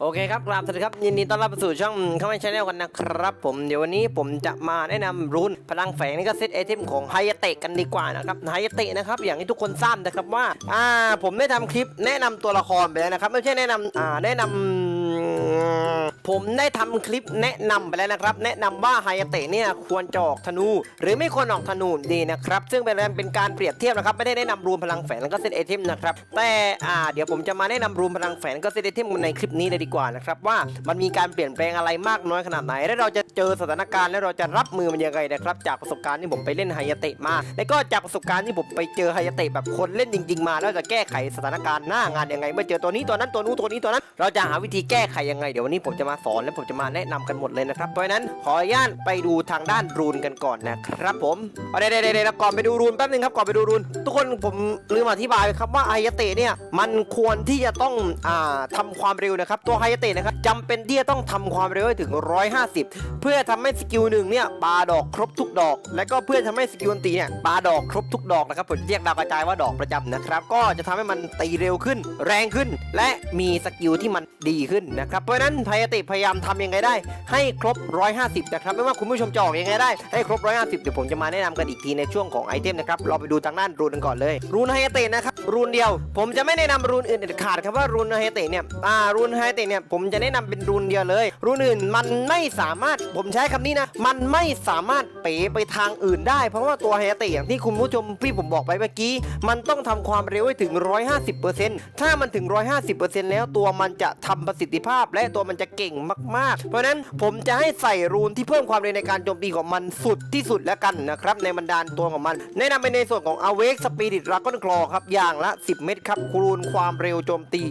โอเคครับกราบสวัสดีครับยินดีต้อนรับสู่ช่องเข้ามาชาแนลกันนะครับผมเดี๋ยววันนี้ผมจะมาแนะนำรุ่นพลังแฝงนี่ก็เซตไอเทมของไฮยเตะกันดีกว่านะครับไฮยเตะนะครับอย่างที่ทุกคนทราบนะครับว่าอ่าผมได้ทำคลิปแนะนำตัวละครไปแล้วนะครับ ไม่ใช่แนะนำอ่าแนะนำ ผมได้ทำคลิปแนะนำไปแล้วนะครับ แนะนำว่าไฮเตะเนี่ยควรจะออกธนู หรือไม่ควรออกธนูดีนะครับ ซึ่งเป็นเป็นการเปรียบเทียบนะครับไม่ได้แนะนำรูนพลังแฝงแล้วก็เซตไอเทมนะครับแต่อ่าเดี๋ยวผมจะมาแนะนำรูนพลังแฝงแล้วก็เซตไอเทมในคลิปนี้เลยดีกว่านะครับว่ามันมีการเปลี่ยนแปลงอะไรมากน้อยขนาดไหน และเราจะเจอสถานการณ์และเราจะรับมือมันยังไงนะครับจากประสบการณ์ที่ผมไปเล่นไฮเตะมา และก็จากประสบการณ์ที่ผมไปเจอไฮเตะแบบคนเล่นจริง ๆ มาแล้วจะแก้ไขสถานการณ์หน้างานยังไงเมื่อเจอตัวนี้ตัวนั้นตัวนู้นตัวนี้ตัวนั้น เราจะหาวิธีแก้ไขยังไงเดี๋ยววันนี้ผมจะมาสอนและผมจะมาแนะนำกันหมดเลยนะครับ เพราะนั้นขออนุญาตไปดูทางด้านรูนกันก่อนนะครับผมเอาเดี๋ยวเดี๋ยวเดี๋ยวก่อนไปดูรูนแป๊บนึงครับก่อนไปดูรูน ทุกคนผมลืมอธิบายครับว่าไฮยเตะเนี่ยมันควรที่จะต้องอ่าทำความเร็วนะครับ ตัวไฮยเตะนะครับจำเป็นที่จะต้องทำความเร็วให้ถึง 150 เพื่อทำให้สกิลหนึ่งเนี่ยปาดอกครบทุกดอก และก็เพื่อทำให้สกิลตีเนี่ยปาดอกครบทุกดอกนะครับผมเรียกดาวกระจายว่าดอกประจำนะครับ ก็จะทำให้มันตีเร็วขึ้น แรงขึ้น และมีสกิลที่มันดีขึ้นนะครับเพราะนั้นไฮยตะพยายามทำยังไงได้ ให้ครบ 150 นะครับ ไม่ว่าคุณผู้ชมจะออกยังไงได้ให้ครบ 150 เดี๋ยวผมจะมาแนะนำกันอีกทีในช่วงของไอเทมนะครับ เราไปดูทางด้านรูนกันก่อนเลย รูนไฮเตะนะครับ รูนเดียว ผมจะไม่แนะนำรูนอื่นเด็ดขาดครับว่ารูนไฮเตะเนี่ย อ่า รูนไฮเตะเนี่ย ผมจะแนะนำเป็นรูนเดียวเลย รูนอื่นมันไม่สามารถ ผมใช้คำนี้นะ มันไม่สามารถเป๋ไปทางอื่นได้ เพราะว่าตัวไฮเตะอย่างที่คุณผู้ชมพี่ผมบอกไปเมื่อกี้ มันต้องทำความเร็วให้ถึง 150%ถ้ามันถึง 150%แล้วตัวมันจะทำประสิทธิภาพและตัวมันจะเก่งมากๆ เพราะฉะนั้นผมจะให้ใส่รูนที่เพิ่มความเร็วในการโจมตีของมันสุดที่สุดแล้วกันนะครับในบรรดาตัวของมัน แนะนำไปในส่วนของ Awake Spirit Dragon Claw ครับอย่างละ 10 เม็ดครับรูนความเร็วโจมตี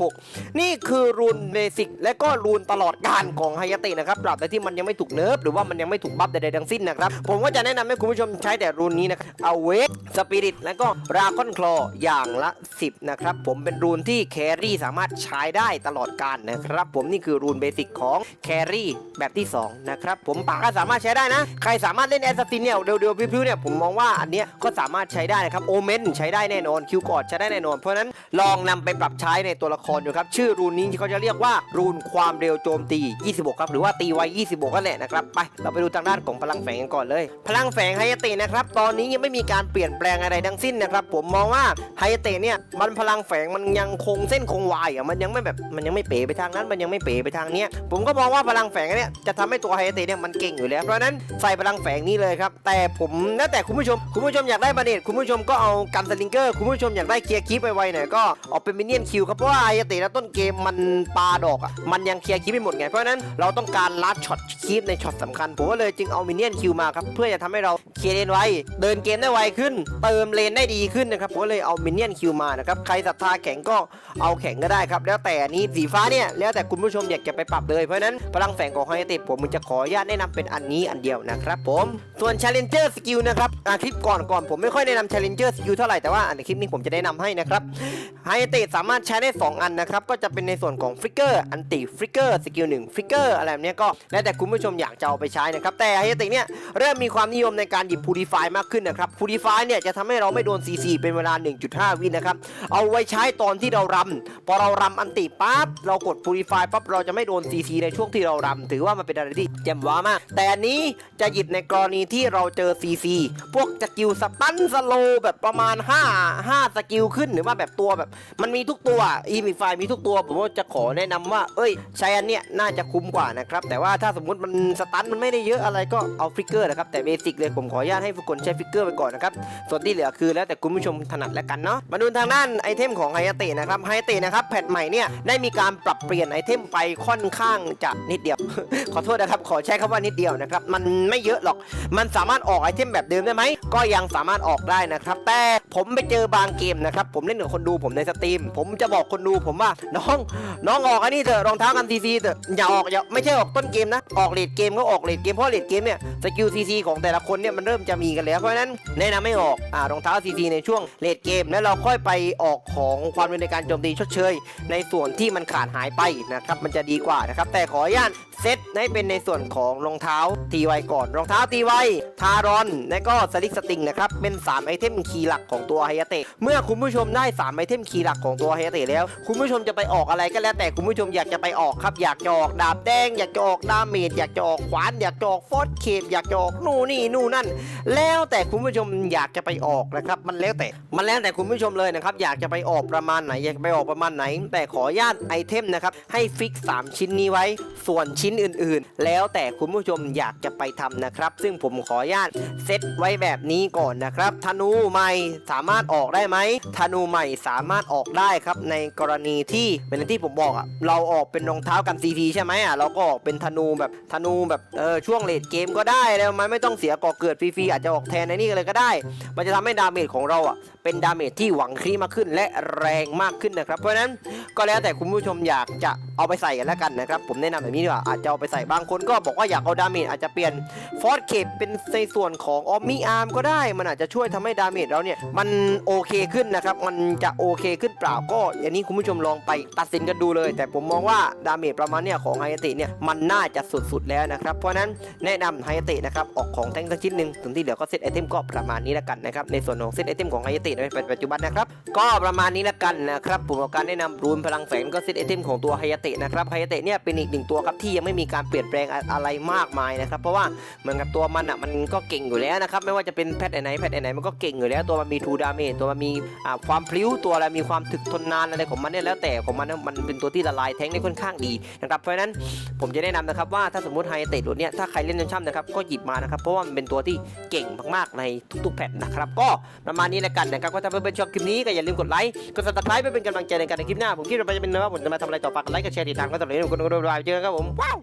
26 นี่คือรูนเบสิกและก็รูนตลอดการของไฮยาเตะนะครับตราบใดที่มันยังไม่ถูกเนิร์ฟหรือว่ามันยังไม่ถูกบัฟใดๆทั้งสิ้นนะครับผมก็จะแนะนำให้คุณผู้ชมใช้แต่รูนนี้นะครับ Awake Spirit และก็ Dragon Claw อย่างละ 10 นะครับผมเป็นรูนที่แครี่สามารถใช้ได้ตลอดการนะครับผมนี่คือรูนเบสิกของแครี่แบบที่ 2 นะครับ ผมปากก็สามารถใช้ได้นะ ใครสามารถเล่นแอสซัสซินเนี่ยเดียวๆพิ้วๆเนี่ยผมมองว่าอันเนี้ยก็สามารถใช้ได้นะครับโอเมนใช้ได้แน่นอนคิวกอดใช้ได้แน่นอนเพราะนั้นลองนำไปปรับใช้ในตัวละครดูครับชื่อรูนนี้เขาจะเรียกว่ารูนความเร็วโจมตี 26 ครับหรือว่าตีไว26ก็แหละนะครับไปเราไปดูทางด้านของพลังแฝงกันก่อนเลย พลังแฝงไฮเตะนะครับตอนนี้ยังไม่มีการเปลี่ยนแปลงอะไรทั้งสิ้นนะครับผมมองว่าไฮเตะเนี่ยมันพลังแฝงมันยังคงเส้นคงวายอะมันยังไม่แบบมันยังไม่เป๋ไปทางนั้นมันยังไม่เป๋ไปทางเนี้ยผมก็มองว่าพลังแฝงเนี่ยจะทำให้ตัวไฮเตเนี่ยมันเก่งอยู่แล้ว เพราะนั้นใส่พลังแฝงนี้เลยครับ แต่ผมแล้วแต่คุณผู้ชม คุณผู้ชมอยากได้บาเดตคุณผู้ชมก็เอากันสลิงเกอร์คุณผู้ชมอยากได้เคลียร์คีปไวๆหน่อยก็ออกเป็นมินเนี่ยนคิวครับเพราะว่าไฮเตะแล้วต้นเกมมันปาดอกอะมันยังเคลียร์คีปไม่หมดไงเพราะนั้นเราต้องการลัดช็อตคีปในช็อตสำคัญผมก็เลยจึงเอามินเนี่ยนคิวมาครับเพื่อจะทำให้เราเคลียร์เลนไวเดินเกมได้ไวขึ้น เติมเลนได้ดีขึ้นนะครับผมก็เลยเอามินเนี่ยนคิวมานะครับใครศรัทธาแข็งก็เอาแข็งก็ได้ครับแล้วแต่นี้สีฟ้าเนี่ยแล้วแต่คุณผู้ชมอยากจะไปปรับเลยเพราะนั้นพลังแฝงของไฮยาเตผมจะขออนุญาตแนะนำเป็นอันนี้อันเดียวนะครับผมส่วน Challenger Skill นะครับอะคลิปก่อนก่อนผมไม่ค่อยแนะนำ Challenger Skill เท่าไหร่แต่ว่าอันในคลิปนี้ผมจะแนะนำให้นะครับไฮเตสามารถใช้ได้ 2 อันนะครับก็จะเป็นในส่วนของฟลิกเกอร์อันติฟลิกเกอร์สกิลหนึ่งฟลิกเกอร์อะไรแบบนี้ก็แล้วแต่คุณผู้ชมอยากจะเอาไปใช้นะครับแต่ไฮเตเนี่ยเริ่มมีความนิยมในการหยิบ Purify มากขึ้นนะครับ Purify เนี่ยจะทำให้เราไม่โดน CC เป็นเวลา 1.5 วินะครับเอาไว้ใช้ตอนที่เรารำพอเรารำอันติปั๊บเรากด Purify ปั๊บเราจะไม่โดน CC ในช่วงที่เรารำถือว่ามันเป็นอะไรที่แจ่มว้ามาก แต่อันนี้จะหยิบในกรณีที่เราเจอ CC พวกสกิลสตันสโลแบบประมาณ 5 5 สกิลขึ้นหรือว่าแบบตัวแบบ มันมีทุกตัวอีมิไฟมีทุกตัว ผมว่าจะขอแนะนำว่า เอ้ยใช้อันเนี้ยน่าจะคุ้มกว่านะครับ แต่ว่าถ้าสมมติมันสตันมันไม่ได้เยอะอะไรก็เอาฟิกเกอร์นะครับ แต่เบสิกเลยผมขออนุญาตให้ทุกคนใช้ฟิกเกอร์ไปก่อนนะครับส่วนที่เหลือคือแล้วแต่คุณผู้ชมถนัดแล้วกันเนาะมาดูทางด้านไอเทมของไฮยาเตะนะครับไฮยาเตะนะครับแพทใหม่เนี่ยได้มีการปรับเปลี่ยนไอเทมไปค่อนข้างจะนิดเดียว ขอโทษนะครับ ขอใช้คำว่านิดเดียวนะครับ มันไม่เยอะหรอก มันสามารถออกไอเทมแบบเดิมได้ไหม ก็ยังสามารถออกได้นะครับ แต่ผมไปเจอบางเกมนะครับ ผมเล่นกับคนดูผมในสตรีม ผมจะบอกคนดูผมว่า น้อง น้องออกอันนี้เถอะ รองเท้ากันซีซีเถอะ อย่าออกอย่าไม่ใช่ออกต้นเกมนะ ออกเลดเกมก็ออกเลดเกม เพราะเลดเกมเนี่ย สกิลซีซีของแต่ละคนเนี่ยมันเริ่มจะมีกันแล้ว เพราะฉะนั้นแนะนำไม่ออก อ่ารองเท้าซีซีในช่วงเลดเกม แล้วเราค่อยไปออกของความเร็วในการโจมตีชดเชย ในส่วนที่มันขาดหายไปนะครับ มันจะดีกว่านะครับ แต่ขออนุญาตเซตให้เป็นในส่วนของรองเท้าตีไวก่อน รองเท้าตีไวทารอน และก็สลิกสติงนะครับ เป็น 3 ไอเทมคีย์หลักของตัวไฮยาเตะ เมื่อคุณผู้ชมได้ 3 ไอเทมคีย์หลักของตัวไฮยาเตะแล้ว คุณผู้ชมจะไปออกอะไรก็แล้วแต่คุณผู้ชมอยากจะไปออกครับ อยากจะออกดาบแดง อยากจะออกดาเมจ อยากจะออกขวาน อยากจะออกฟอสเคปอยากจะออกนู่นนี่นู่นนั่น แล้วแต่คุณผู้ชมอยากจะไปออกนะครับ มันแล้วแต่ มันแล้วแต่คุณผู้ชมเลยนะครับ อยากจะไปออกประมาณไหน อยากไปออกประมาณไหน แต่ขออนุญาตไอเทมนะครับ ให้ฟิก 3ชิ้นนี้ไว้ ส่วนชิ้นอื่นๆ แล้วแต่คุณผู้ชมอยากจะไปทำนะครับ ซึ่งผมขออนุญาตเซตไว้แบบนี้ก่อนนะครับ ธนูใหม่สามารถออกได้ไหมธนูใหม่สามารถออกได้ครับ ในกรณีที่เป็นที่ผมบอกอะเราออกเป็นรองเท้ากันซีทีใช่ไหมอะเราก็ออกเป็นธนูแบบธนูแบบเออช่วงเลดเกมก็ได้แล้วมันไม่ต้องเสียก่อเกิดฟรีๆอาจจะออกแทนในนี่เลยก็ได้ มันจะทำให้ดาเมจของเราอะเป็นดาเมจที่หวังคลีมากขึ้นและแรงมากขึ้นนะครับ เพราะฉะนั้นก็แล้วแต่คุณผู้ชมอยากจะ เอาไปใส่กันแล้วกันนะครับ ผมแนะนำแบบนี้ดีกว่าอาจจะเอาไปใส่บางคนก็บอกว่าอยากเอาดาเมจอาจจะเปลี่ยนฟอสเคปเป็นในส่วนของออมมิอาร์มก็ได้ มันอาจจะช่วยทำให้ดาเมจเราเนี่ย มันโอเคขึ้นนะครับ มันจะโอเคขึ้นเปล่าก็อย่างนี้คุณผู้ชมลองไปตัดสินกันดูเลย แต่ผมมองว่าดาเมจประมาณเนี่ยของไฮยตะเนี่ยมันน่าจะสุดๆแล้วนะครับ เพราะฉะนั้นแนะนำไฮยตะนะครับออกของแท่งสักชิ้นหนึ่งถึงที่เหลือก็เซตไอเทมก็ประมาณนี้แล้วกันนะครับในส่วนของเซตไอเทมของไฮยตะในปัจจุบันนะครับก็ประมาณนี้แล้วกันนะครับผมการแนะนำรูนพลังแฝงก็เซตไอเทมของตัวไฮยาเตะนะครับไฮเตะเนี่ยเป็นอีกหนึ่งตัวครับที่ยังไม่มีการเปลี่ยนแปลงอะไรมากมายนะครับเพราะว่าเหมือนกับตัวมันอะมันก็เก่งอยู่แล้วนะครับไม่ว่าจะเป็นแพทไหนแพทไหนมันก็เก่งอยู่แล้วตัวมันมีทูดาเมจตัวมันมีความพลิ้วตัวอะไรมีความถึกทนนานอะไรของมันเนี่ยแล้วแต่ของมันนะมันเป็นตัวที่ละลายแทงได้ค่อนข้างดีนะครับเพราะฉะนั้นผมจะแนะนำนะครับว่าถ้าสมมติไฮเตะตัวเนี้ยถ้าใครเล่นจนช่ำนะครับก็หยิบมานะครับเพราะว่ามันเป็นตัวที่เก่งมากๆในทุกๆแพทนะครับก็ประมาณนี้แล้วกันนะครับก็ถ้าเพื่อนๆชอบคลิปนี้ก็อย่าลืมกดไลค์กด subscribe เพื่อเป็นกำลังใจในการในคลิปหน้าผมคิดว่าจะเป็นว่าผมจะมาทำอะไรต่อฝากไลค์กดแชร์ติดตามก็สำหรับวันนี้ผมก็โดนรายเจอกันครับผมว้าว